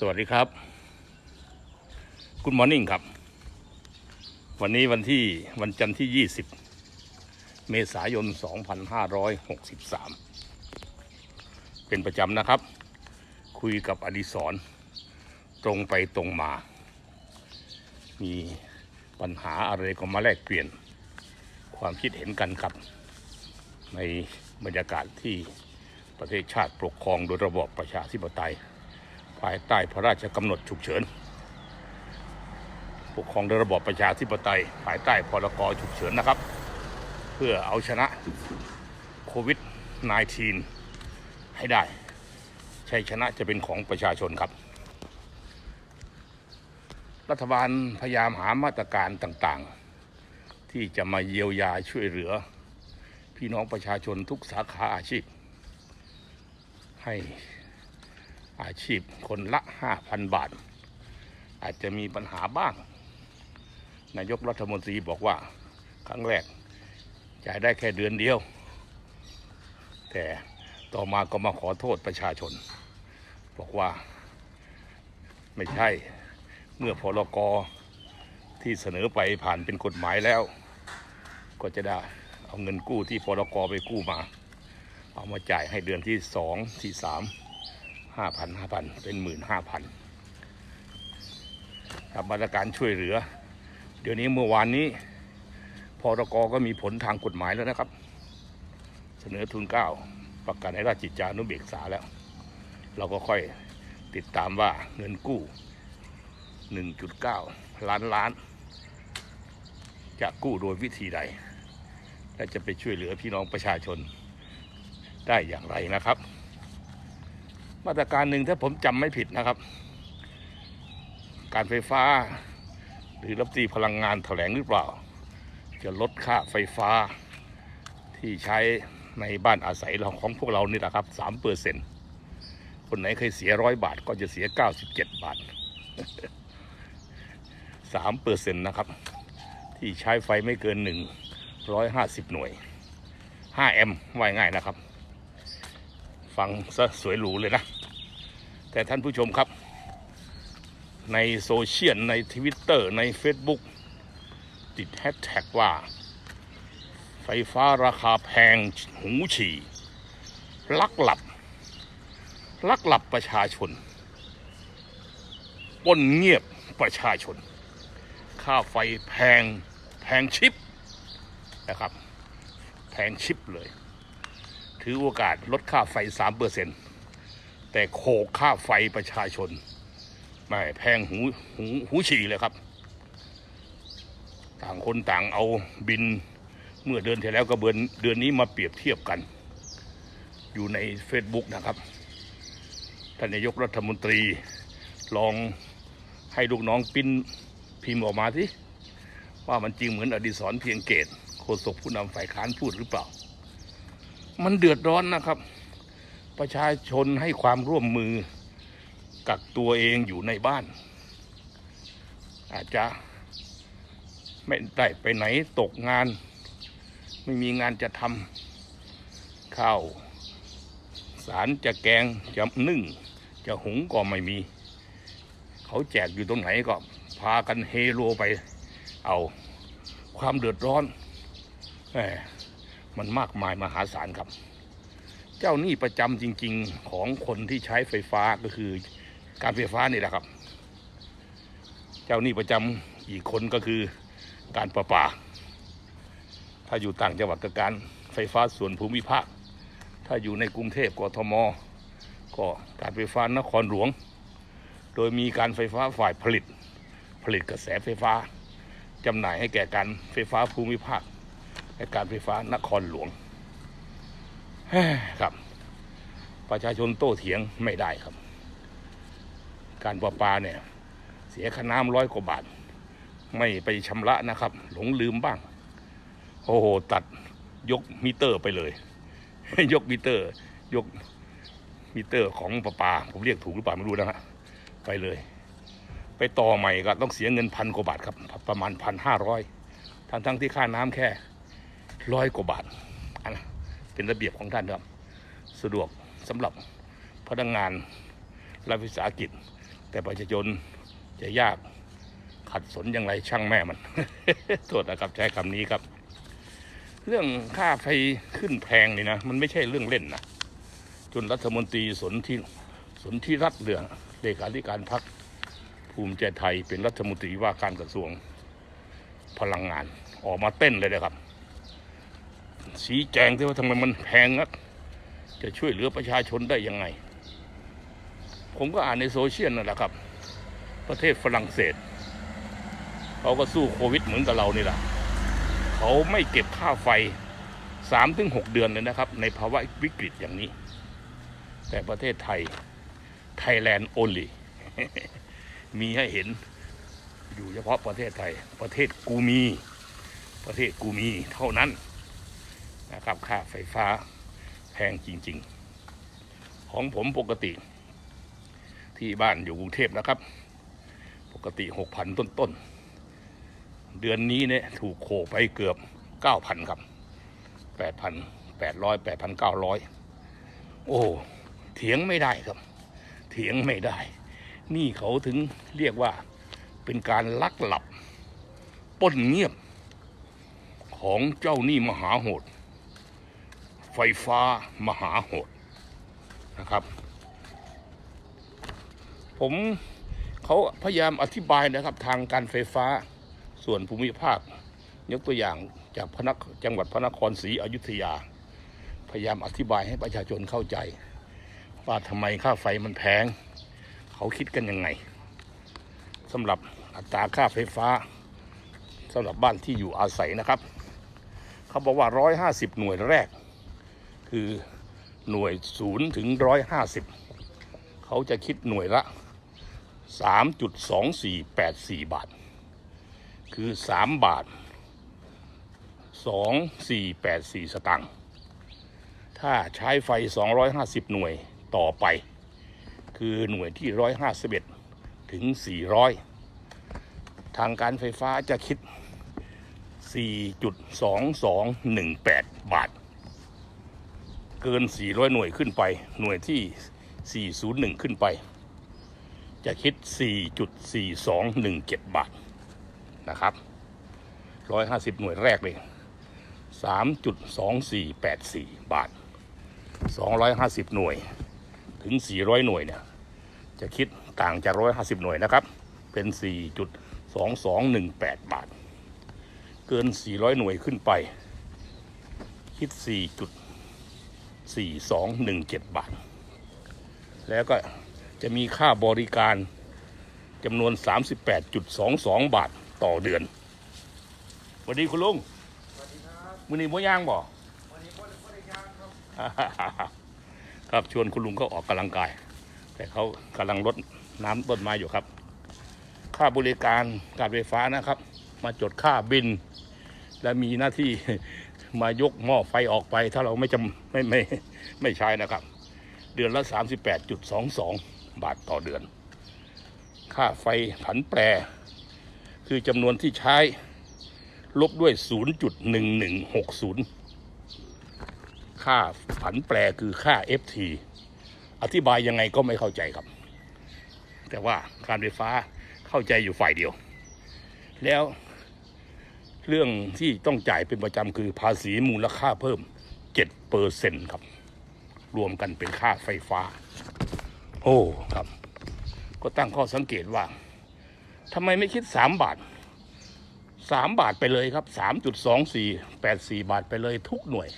สวัสดีครับ คุณมอร์นิ่งครับ วันนี้วันที่วันจันทร์ที่ 20 เมษายน 2563 เป็นประจำนะครับ คุยกับอดิศรตรงไปตรงมา มีปัญหาอะไรก็มาแลกเปลี่ยน ความคิดเห็นกันครับ ในบรรยากาศที่ประเทศชาติปกครองโดยระบอบประชาธิปไตย ภายใต้พระราชกำหนดฉุกเฉิน ปกครองโดยระบอบประชาธิปไตย ภายใต้พรกฉุกเฉินนะครับ เพื่อเอาชนะโควิด -19 ให้ได้ชัยชนะจะเป็นของประชาชนครับ รัฐบาลพยายามหามาตรการต่างๆ ที่จะมาเยียวยาช่วยเหลือ พี่น้องประชาชนทุกสาขาอาชีพให้ อาชีพคนละ 5,000 บาท อาจจะมีปัญหาบ้าง นายกรัฐมนตรีบอกว่าครั้งแรกจ่ายได้แค่เดือนเดียว แต่ต่อมาก็มาขอโทษประชาชน บอกว่าไม่ใช่เมื่อพรกที่เสนอไปผ่านเป็นกฎหมายแล้ว ก็จะได้เอาเงินกู้ที่พรกไปกู้มา เอามาจ่ายให้เดือนที่สองที่สาม ห้าพันห้าพันเป็นหมื่นห้าพันทำมาตรการช่วยเหลือ เดี๋ยวนี้เมื่อวานนี้พรกก็มีผลทางกฎหมายแล้วนะครับ เสนอทุนเก้าประกาศในราชกิจจานุเบกษาแล้ว เราก็ค่อยติดตามว่าเงินกู้ 1.9 ล้านล้าน จะกู้โดยวิธีใด และจะไปช่วยเหลือพี่น้องประชาชนได้อย่างไรนะครับ มาตรการหนึ่งถ้าผมจำไม่ผิดนะครับ การไฟฟ้า หรือรับตีพลังงานแถลงหรือเปล่า จะลดค่าไฟฟ้าที่ใช้ในบ้านอาศัยเราของพวกเรานี่แหละครับสามเปอร์เซ็นคนไหนเคยเสียร้อยบาทก็จะเสียเก้าสิบเจ็ดบาทสามเปอร์เซ็นต์นะครับ ที่ใช้ไฟไม่เกินหนึ่งร้อยห้าสิบหน่วยห้าแอมป์ว่าง่ายนะครับ ฟังซะสวยหรูเลยนะ แต่ท่านผู้ชมครับ ในโซเชียล ในทวิตเตอร์ใน Facebook ติดแฮชแท็กว่า ไฟฟ้าราคาแพงหูฉี่ ลักหลับ ลักหลับประชาชนป้นเงียบประชาชน ค่าไฟแพงแพงชิปนะครับ แพงชิปเลย ถือโอกาสลดค่าไฟสามเปอร์เซ็นแต่โขกค่าไฟประชาชน ไม่แพงหูหูหูฉี่เลยครับ ต่างคนต่างเอาบินเมื่อเดือนที่แล้วกับเดือนเดือนนี้มาเปรียบเทียบกัน อยู่ใน Facebook นะครับท่านนายกรัฐมนตรีลองให้ลูกน้องปิ้นพิมพ์ออกมาสิว่ามันจริงเหมือนอดิศรเพียงเกตโฆษกผู้นำฝ่ายค้านพูดหรือเปล่า มันเดือดร้อนนะครับ ประชาชนให้ความร่วมมือ กักตัวเองอยู่ในบ้าน อาจจะไม่ได้ไปไหนตกงาน ไม่มีงานจะทำข้าวสารจะแกงจะนึ่ง จะหุงก็ไม่มี เขาแจกอยู่ตรงไหนก็พากันเฮโลไปเอาความเดือดร้อนแห มันมากมายมหาศาลครับ เจ้าหนี้ประจำจริง ๆของคนที่ใช้ไฟฟ้าก็คือการไฟฟ้านี่แหละครับ เจ้าหนี้ประจำอีกคนก็คือการประปา ถ้าอยู่ต่างจังหวัดก็การไฟฟ้าส่วนภูมิภาค ถ้าอยู่ในกรุงเทพกทม ก็การไฟฟ้านครหลวง โดยมีการไฟฟ้าฝ่ายผลิต ผลิตกระแสไฟฟ้าจำหน่ายให้แก่การไฟฟ้าภูมิภาค การไฟฟ้านครหลวงครับ ประชาชนโต้เถียงไม่ได้ครับ การประปาเนี่ย เสียค่าน้ำร้อยกว่าบาท ไม่ไปชำระนะครับ หลงลืมบ้าง โอ้โห ตัดยกมิเตอร์ไปเลย ยกมิเตอร์ ยกมิเตอร์ของประปา ผมเรียกถูกหรือเปล่าไม่รู้นะฮะไปเลย ไปต่อใหม่ก็ต้องเสียเงินพันกว่าบาทครับ ประมาณพันห้าร้อยทั้งทั้งที่ค่าน้ำแค่ ร้อยกว่าบาทอันเป็นระเบียบของท่านครับ สะดวกสำหรับพนักงานรัฐวิสาหกิจ แต่ประชาชนจะยากขัดสนอย่างไรช่างแม่มันโทษนะครับใช้คำนี้ครับ เรื่องค่าไฟขึ้นแพงนี่นะ มันไม่ใช่เรื่องเล่นนะจนรัฐมนตรีสนที่สนที่รัฐเรืองเลขาธิการพรรคภูมิใจไทยเป็นรัฐมนตรีว่าการกระทรวงพลังงานออกมาเต้นเลยนะครับ ชี้แจงที่ว่าทำไมมันแพงนัก จะช่วยเหลือประชาชนได้ยังไง ผมก็อ่านในโซเชียลนั่นแหละครับ ประเทศฝรั่งเศสเขาก็สู้โควิดเหมือนกับเรานี่แหละเขาไม่เก็บค่าไฟสามถึงหกเดือนเลยนะครับ ในภาวะวิกฤตอย่างนี้ แต่ประเทศไทยไทยแลนด์โอลีมีให้เห็นอยู่เฉพาะประเทศไทย ประเทศกูมี ประเทศกูมีเท่านั้น นะครับค่าไฟฟ้าแพงจริง ๆ ของผมปกติ ที่บ้านอยู่กรุงเทพนะครับ ปกติหกพันต้นๆ เดือนนี้เนี่ยถูกโขไปเกือบเก้าพันครับแปดพันแปดร้อยแปดพันเก้าร้อยโอ้เถียงไม่ได้ครับ เถียงไม่ได้ นี่เขาถึงเรียกว่าเป็นการลักหลับป้นเงียบของเจ้าหนี้มหาโหด ไฟฟ้ามหาโหดนะครับ ผมเขาพยายามอธิบายนะครับทางการไฟฟ้าส่วนภูมิภาค ยกตัวอย่างจากพนครจังหวัดพระนครศรีอยุธยา พยายามอธิบายให้ประชาชนเข้าใจ ว่าทำไมค่าไฟมันแพง เขาคิดกันยังไงสำหรับอัตราค่าไฟฟ้าสำหรับบ้านที่อยู่อาศัยนะครับ เขาบอกว่า 150 หน่วยแรก คือหน่วยศูนย์ถึง150เขาจะคิดหน่วยละ3.2484บาท คือ3บาท2484สตางค์ถ้าใช้ไฟ 250 หน่วยต่อไป คือหน่วยที่ 151 ถึง 400 ทางการไฟฟ้าจะคิด 4.2218 บาท เกิน 400 หน่วยขึ้นไป หน่วยที่ 401 ขึ้นไป จะคิด 4.4217 บาทนะครับ 150 หน่วยแรกเลย 3.2484 บาท 250 หน่วยถึง 400 หน่วยเนี่ย จะคิดต่างจาก 150 หน่วยนะครับ เป็น 4.2218 บาท เกิน 400 หน่วยขึ้นไป คิด 4. 4.4217 บาท แล้วก็จะมีค่าบริการจำนวน 38.22 บาทต่อเดือนสวัสดีคุณลุงมือนี้บ่ย่างบ่ครับชวนคุณลุงเขาออกกำลังกาย แต่เขากำลังลดน้ำต้นไม้อยู่ครับ ค่าบริการการไฟฟ้านะครับ มาจดค่าบิน และมีหน้าที่ มายกหม้อไฟออกไป ถ้าเราไม่จำไม่ไม่ไม่ใช้นะครับ เดือนละ 38.22 บาทต่อเดือน ค่าไฟผันแปร คือจำนวนที่ใช้ ลบด้วย 0.1160 ค่าผันแปรคือค่า FT อธิบายยังไงก็ไม่เข้าใจครับ แต่ว่าการไฟฟ้าเข้าใจอยู่ฝ่ายเดียว แล้ว เรื่องที่ต้องจ่ายเป็นประจำคือภาษีมูลค่าเพิ่ม7เปอร์เซ็นครับ รวมกันเป็นค่าไฟฟ้า โอ้ครับ ก็ตั้งข้อสังเกตว่าทำไมไม่คิด 3 บาท 3 บาทไปเลยครับ 3.2484 บาทไปเลยทุกหน่วย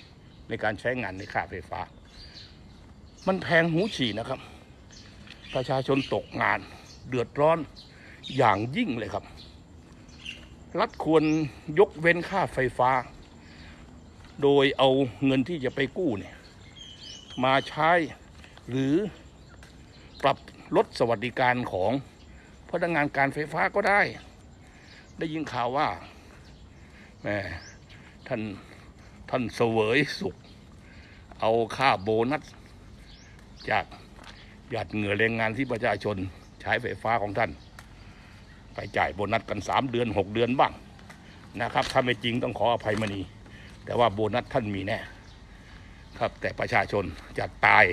ในการใช้งานในค่าไฟฟ้า มันแพงหูฉี่นะครับ ประชาชนตกงานเดือดร้อนอย่างยิ่งเลยครับ รัฐควรยกเว้นค่าไฟฟ้า โดยเอาเงินที่จะไปกู้เนี่ยมาใช้หรือปรับลดสวัสดิการของพนักงานการไฟฟ้าก็ได้ ได้ยินข่าวว่าแหมท่านท่านเสวยสุข เอาค่าโบนัส จากหยาดเหงื่อแรงงานที่ประชาชนใช้ไฟฟ้าของท่าน ไปจ่ายโบนัสกันสามเดือนหกเดือนบ้างนะครับ ถ้าไม่จริงต้องขออภัยมณี แต่ว่าโบนัสท่านมีแน่ ครับแต่ประชาชนจะตาย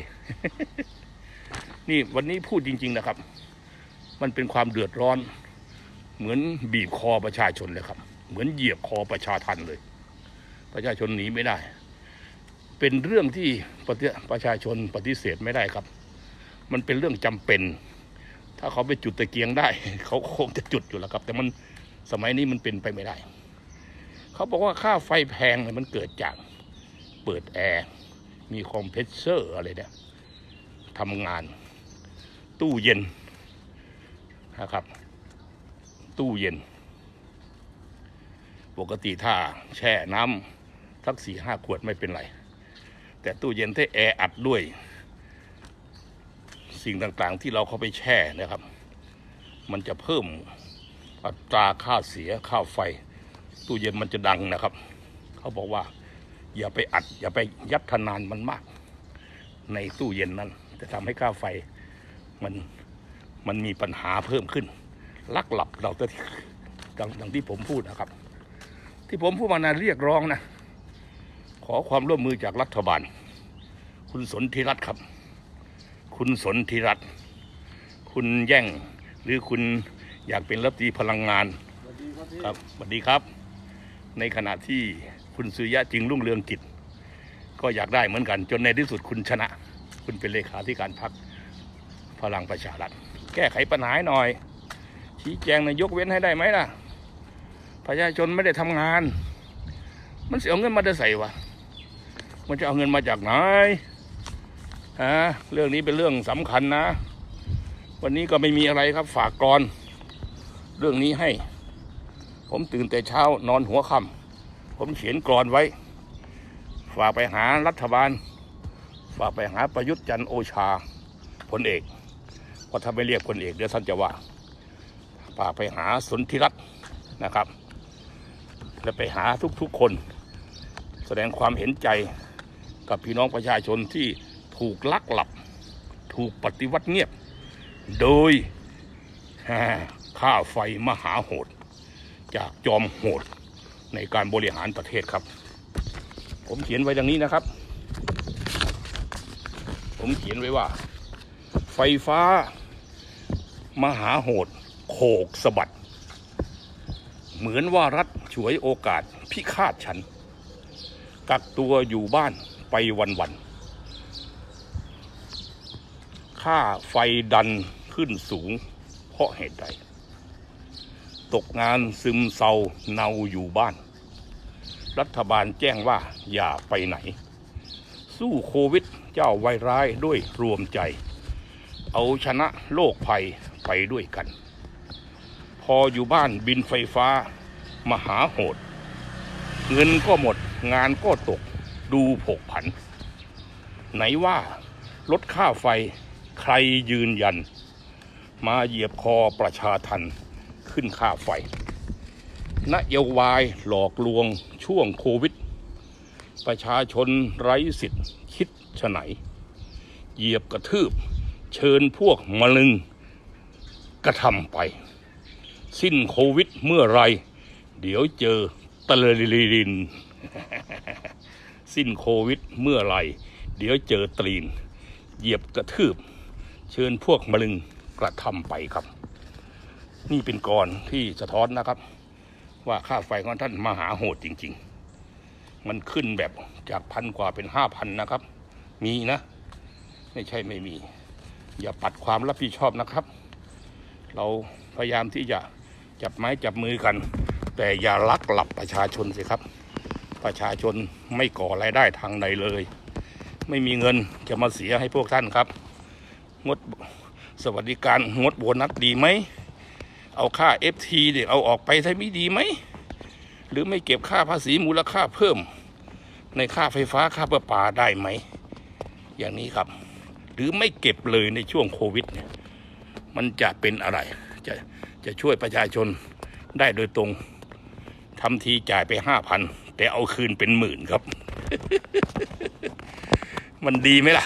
นี่วันนี้พูดจริง ๆนะครับ มันเป็นความเดือดร้อน เหมือนบีบคอประชาชนเลยครับ เหมือนเหยียบคอประชาทันเลย ประชาชนหนีไม่ได้ เป็นเรื่องที่ประเทศประชาชนปฏิเสธไม่ได้ครับ มันเป็นเรื่องจำเป็น ถ้าเขาไปจุดตะเกียงได้ เขาคงจะจุดอยู่แล้วครับ แต่มันสมัยนี้มันเป็นไปไม่ได้ เขาบอกว่าค่าไฟแพงเนี่ยมันเกิดจากเปิดแอร์มีคอมเพรสเซอร์อะไรเนี่ยทำงาน ตู้เย็นนะครับ ตู้เย็น ปกติถ้าแช่น้ำสักสี่ห้าขวดไม่เป็นไร แต่ตู้เย็นที่แอร์อัดด้วย สิ่งต่างๆที่เราเข้าไปแช่นะครับ มันจะเพิ่มอัตราค่าเสียค่าไฟ ตู้เย็นมันจะดังนะครับ เขาบอกว่า อย่าไปอัด อย่าไปยัดทนานมันมาก ในตู้เย็นนั้น จะทำให้ค่าไฟมันมันมีปัญหาเพิ่มขึ้น ลักหลับเราที่ดังดังที่ผมพูดนะครับ ที่ผมพูดมานะเรียกร้องนะ ขอความร่วมมือจากรัฐบาล คุณสนธิรัตน์ครับ คุณสนธิรัตน์คุณแย่งหรือคุณอยากเป็นรัฐมนตรีพลังงานครับสวัสดีครับ ในขณะที่คุณสุริยะจึงรุ่งเรืองกิจ ก็อยากได้เหมือนกัน จนในที่สุดคุณชนะ คุณเป็นเลขาธิการพรรคพลังประชารัฐแก้ไขปัญหาหหน่อย ชี้แจงนายกเว้นให้ได้ไหมล่ะ ประชาชนไม่ได้ทำงาน มันเสียเงินมาได้ใส่วะมันจะเอาเงินมาจากไหน ฮะเรื่องนี้เป็นเรื่องสำคัญนะ วันนี้ก็ไม่มีอะไรครับฝากกรอนเรื่องนี้ให้ ผมตื่นแต่เช้านอนหัวค่ำผมเขียนกรอนไว้ ฝากไปหารัฐบาล ฝากไปหาประยุทธ์จันโอชาพลเอกเพราะถ้าไม่เรียกพลเอกเดี๋ยวท่านจะว่าฝากไปหาสนธิรัตน์นะครับและไปหาทุกๆคน แสดงความเห็นใจกับพี่น้องประชาชนที่ ถูกลักหลับ ถูกปฏิวัติเงียบ โดยค่าไฟมหาโหด จากจอมโหดในการบริหารประเทศครับ ผมเขียนไว้ดังนี้นะครับ ผมเขียนไว้ว่า ไฟฟ้า มหาโหด โขกสะบัด เหมือนว่ารัฐฉวยโอกาสพิฆาตฉัน กักตัวอยู่บ้านไปวันๆ ค่าไฟดันขึ้นสูง เพราะเหตุใด ตกงานซึมเศร้าเนาอยู่บ้าน รัฐบาลแจ้งว่าอย่าไปไหน สู้โควิดเจ้าไวร้ายด้วยรวมใจ เอาชนะโลกภัยไปด้วยกัน พออยู่บ้านบินไฟฟ้า มหาโหด เงินก็หมดงานก็ตกดูผกผัน ไหนว่าลดค่าไฟ ใครยืนยัน มาเหยียบคอประชาทันขึ้นค่าไฟนโยบายหลอกลวงช่วงโควิด ประชาชนไร้สิทธิ์คิดฉไหน เหยียบกระทืบ เชิญพวกมะลึงกระทำไป สิ้นโควิดเมื่อไร เดี๋ยวเจอตะลลินสิ้นโควิดเมื่อไร เดี๋ยวเจอตรีน เหยียบกระทืบ ชิญพวกมะลึงกระทำไปครับ นี่เป็นกรที่สะท้อนนะครับ ว่าค่าไฟของท่านมหาโหดจริง ๆ มันขึ้นแบบจากพันกว่าเป็นห้าพันนะครับ มีนะ ไม่ใช่ไม่มี อย่าปัดความรับผิดชอบนะครับ เราพยายามที่จะจับไม้จับมือกัน แต่อย่าลักหลับประชาชนสิครับ ประชาชนไม่ก่อรายได้ทางใดเลย ไม่มีเงินจะมาเสียให้พวกท่านครับ งดสวัสดิการงดโบนัสดีไหม เอาค่า FT เดี๋ยวเอาออกไปใช้ไม่ดีไหม หรือไม่เก็บค่าภาษีมูลค่าเพิ่ม ในค่าไฟฟ้าค่าประปาได้ไหม อย่างนี้ครับ หรือไม่เก็บเลยในช่วงโควิดเนี่ยมันจะเป็นอะไร จะจะช่วยประชาชนได้โดยตรงทำทีจ่ายไปห้าพันแต่เอาคืนเป็นหมื่นครับ มันดีไหมล่ะ